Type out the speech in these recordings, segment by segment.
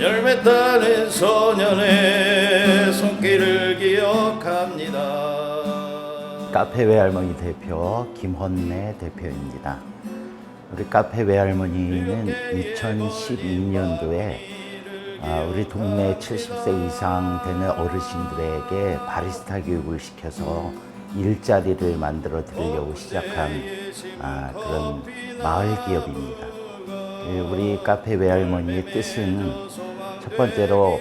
열매 따는 소년의 손길을 기억합니다. 카페 외할머니 대표 김헌래 대표입니다. 우리 카페 외할머니는 2012년도에 아, 우리 동네 70세 이상 되는 어르신들에게 바리스타 교육을 시켜서 일자리를 만들어 드리려고 시작한 아, 그런 마을 기업입니다. 예, 우리 카페 외할머니의 뜻은 첫 번째로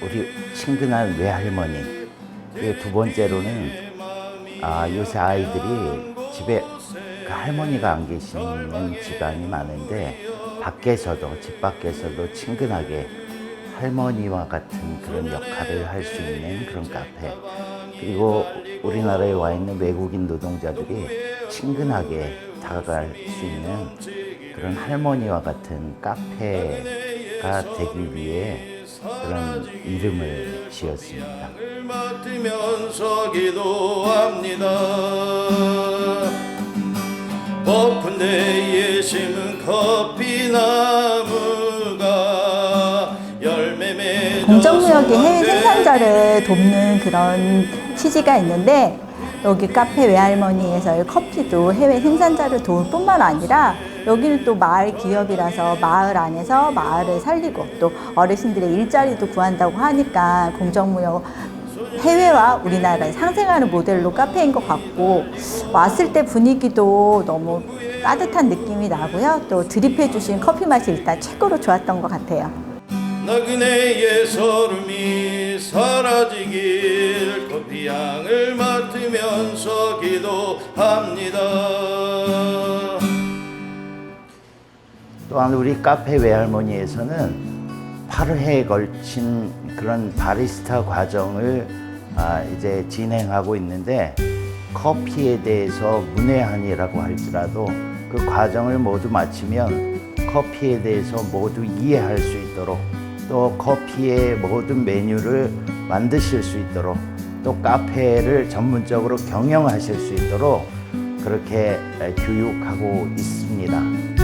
우리 친근한 외할머니, 그리고 두 번째로는 아, 요새 아이들이 집에 그 할머니가 안 계시는 집안이 많은데 밖에서도 집 밖에서도 친근하게 할머니와 같은 그런 역할을 할 수 있는 그런 카페. 그리고 우리나라에 와 있는 외국인 노동자들이 친근하게 다가갈 수 있는 그런 할머니와 같은 카페 가 되기 위해 그런 이름을 지었습니다. 을 맡으면서 기도합니다. 높은 데에 심은 커피나무가 열매 맺어 공정무역의 해외 생산자를 돕는 그런 취지가 있는데 여기 카페 외할머니에서의 커피도 해외 생산자를 도울 뿐만 아니라 여기는 또 마을 기업이라서 마을 안에서 마을을 살리고 또 어르신들의 일자리도 구한다고 하니까 공정무역 해외와 우리나라에 상생하는 모델로 카페인 것 같고 왔을 때 분위기도 너무 따뜻한 느낌이 나고요. 또 드립해 주신 커피 맛이 일단 최고로 좋았던 것 같아요. 나그네의 소름이 사라지길 커피향을 맡으면서 기도합니다. 또한 우리 카페 외할머니에서는 8회에 걸친 그런 바리스타 과정을 아, 이제 진행하고 있는데 커피에 대해서 문외한이라고 할지라도 그 과정을 모두 마치면 커피에 대해서 모두 이해할 수 있도록 또 커피의 모든 메뉴를 만드실 수 있도록 또 카페를 전문적으로 경영하실 수 있도록 그렇게 교육하고 있습니다.